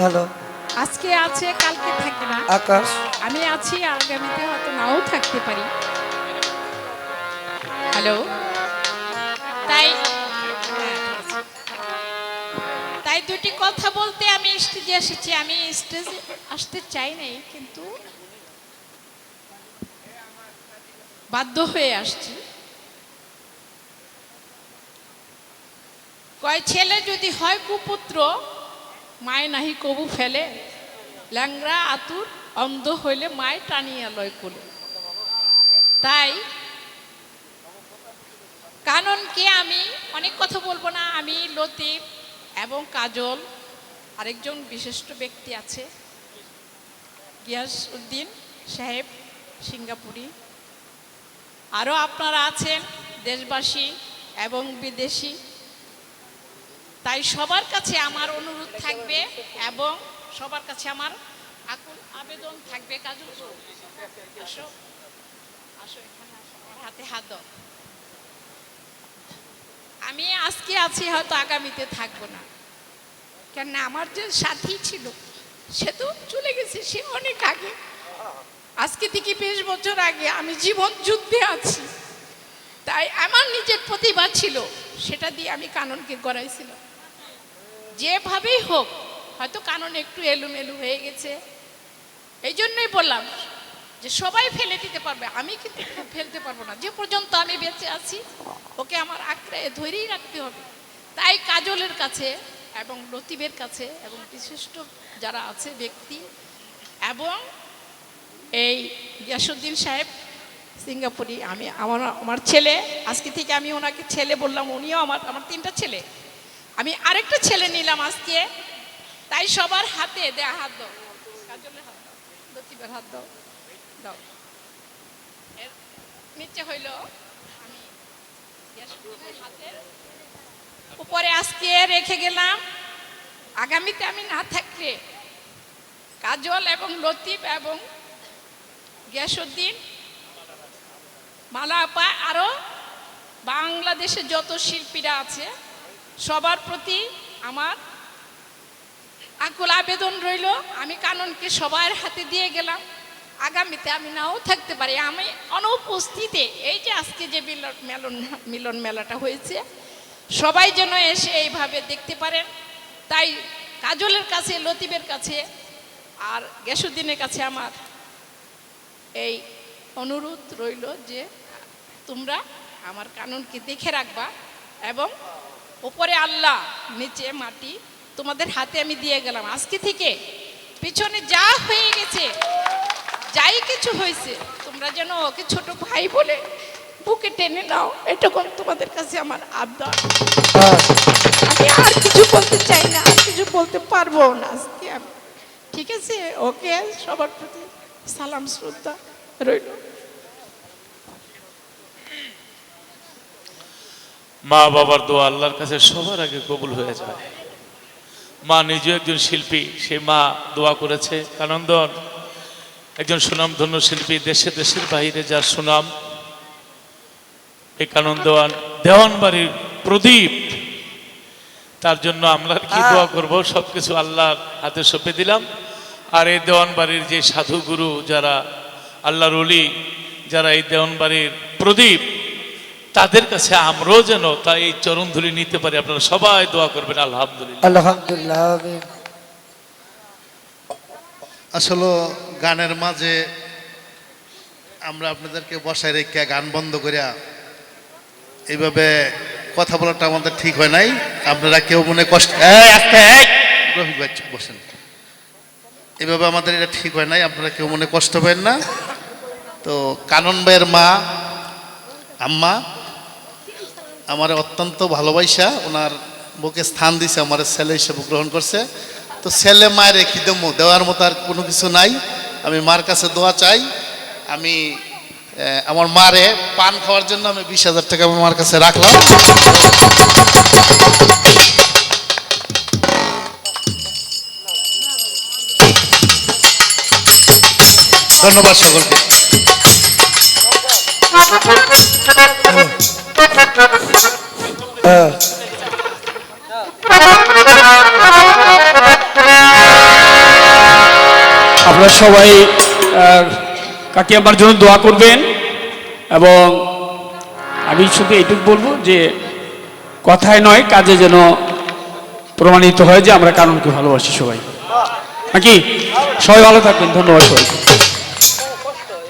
Hello আজকে আছে কালকে থাকে না। আকাশ। আমি আছি আগামীতে হয়তো নাও থাকতে পারি। হ্যালো? তাই। তাই দুটি কথা বলতে আমি স্টেজে এসেছি। আমি স্টেজে আসতে চাই নাই কিন্তু বাধ্য হয়ে আসছি। কয় ছেলে যদি হয় কুপুত্র মায় নাহি কবু ফেলে ল্যাংরা আতুর অন্ধ হইলে মায় টানিয়া লয় কোলে। তাই কাননকে আমি, অনেক কথা বলব না, আমি লতিফ এবং কাজল, আরেকজন বিশিষ্ট ব্যক্তি আছে গিয়াস উদ্দিন সাহেব, সিঙ্গাপুরি। আরও আপনারা আছেন, দেশবাসী এবং বিদেশি। তাই সবার কাছে আমার অনুরোধ থাকবে এবং সবার কাছে আমার আকুল আবেদন থাকবে। কাজল, আসো। আসো এখানে হাতে হাত দাও। আমি আজকে আছি, হয়তো আগামীতে থাকব না। কেন আমার যে সাথী ছিল, সে তো চলে গেছে, সে অনেক আগে। আজকে থেকে বেশ বছর আগে আমি জীবন যুদ্ধে আছি। তাই আমার নিজের প্রতিভা ছিল, সেটা দিয়ে আমি কাননকে গড়াইছিলাম। যেভাবেই হোক, হয়তো কানন একটু এলোমেলো হয়ে গেছে। এই জন্যই বললাম যে সবাই ফেলে দিতে পারবে, আমি কিন্তু ফেলতে পারব না। যে পর্যন্ত আমি বেঁচে আছি, ওকে আমার আঁকড়ে ধরেই রাখতে হবে। তাই কাজলের কাছে এবং লতিবের কাছে এবং বিশিষ্ট যারা আছে, ব্যক্তি এবং এই গিয়াসুদ্দিন সাহেব সিঙ্গাপুরি, আমি আমার আমার ছেলে, আজকে থেকে আমি ওনাকে ছেলে বললাম, উনিও আমার আমার তিনটা ছেলে। আমি আরেকটা ছেলে নিলাম আজকে। তাই সবার হাতে দেয়া হাত দাও। হাত দাও? লতিবের হাত দাও। দাও। এর নিচে হইল আমি। হাতের উপরে আজকে রেখে গেলাম। আগামীতে আমি না থাকলে কাজল এবং লতিফ এবং গিয়াসুদ্দিন মালা আপা আরও বাংলাদেশে যত শিল্পীরা আছে সবার প্রতি আমার আকুল আবেদন রইল। আমি কাননকে সবার হাতে দিয়ে গেলাম। আগামীতে আমি নাও থাকতে পারি। আমি অনুপস্থিতে এই যে আজকে যে মিলন মেলন মিলন মেলাটা হয়েছে, সবাই যেন এসে এইভাবে দেখতে পারেন। তাই কাজলের কাছে লতিফের কাছে আর গ্যাসুদ্দিনের কাছে আমার এই অনুরোধ রইল যে তোমরা আমার কানুনকে দেখে রাখবা এবং উপরে আল্লাহ, নিচে মাটি, তোমাদের হাতে আমি দিয়ে গেলাম। আজকে থেকে পিছনে যা হয়ে গেছে, যাই কিছু হয়েছে, তোমরা যেন ওকে ছোট ভাই বলে বুকে টেনে নাও। এটুকুন তোমাদের কাছে আমার আবদার। আমি আর কিছু বলতে চাই না, আর কিছু বলতে পারব না আজকে আমি। ঠিক আছে? ওকে সবার প্রতি সালাম, শ্রদ্ধা রইল। মা বাবার দোয়া আল্লাহর কাছে সবার আগে কবুল হয়ে যায়। মা নিজেও একজন শিল্পী সে মা দোয়া করেছে। কানন্দন একজন সুনামধন্য শিল্পী দেশে দেশের বাইরে যার সুনাম। এই কানন্দওয়ান দেওয়ানবাড়ির প্রদীপ তার জন্য আমরা কি দোয়া করব? সবকিছু আল্লাহর হাতে সঁপে দিলাম। আর এই দেওয়ানবাড়ির যে সাধু গুরু যারা আল্লাহর অলি যারা এই দেওয়ানবাড়ির প্রদীপ তাদের কাছে আমরাও যেন তা এই চরণধুলি নিতে পারি। আপনারা সবাই দোয়া করবেন আলহামদুলিল্লাহ। আলহামদুলিল্লাহ। আসলে গানের মাঝে আমরা আপনাদেরকে বসায় রেখে গান বন্ধ করিয়া এইভাবে কথা বলাটা আমাদের ঠিক হয় নাই। আপনারা কেউ মনে কষ্ট! রফিক ভাই বসেন। এভাবে আমাদের এটা ঠিক হয় নাই আপনারা কেউ মনে কষ্ট পেন না। তো কানন ভাইয়ের মা আম্মা আমার অত্যন্ত ভালোবাসা, ওনার বুকে স্থান দিছে, আমার ছেলে হিসেবে গ্রহণ করছে। তো ছেলে মায়ের রেখে দেবো? দেওয়ার মতো আর কোনো কিছু নাই। আমি মার কাছে দোয়া চাই। আমি আমার মারে পান খাওয়ার জন্য আমি বিশ হাজার টাকা আমার মার কাছে রাখলাম। ধন্যবাদ সকলকে। আপনারা সবাই কাকি আমার জন্য দোয়া করবেন এবং আমি শুধু এইটুকু বলব যে কথায় নয়, কাজে যেন প্রমাণিত হয় যে আমরা কারণকে ভালোবাসি সবাই। নাকি? সবাই ভালো থাকবেন। ধন্যবাদ সবাই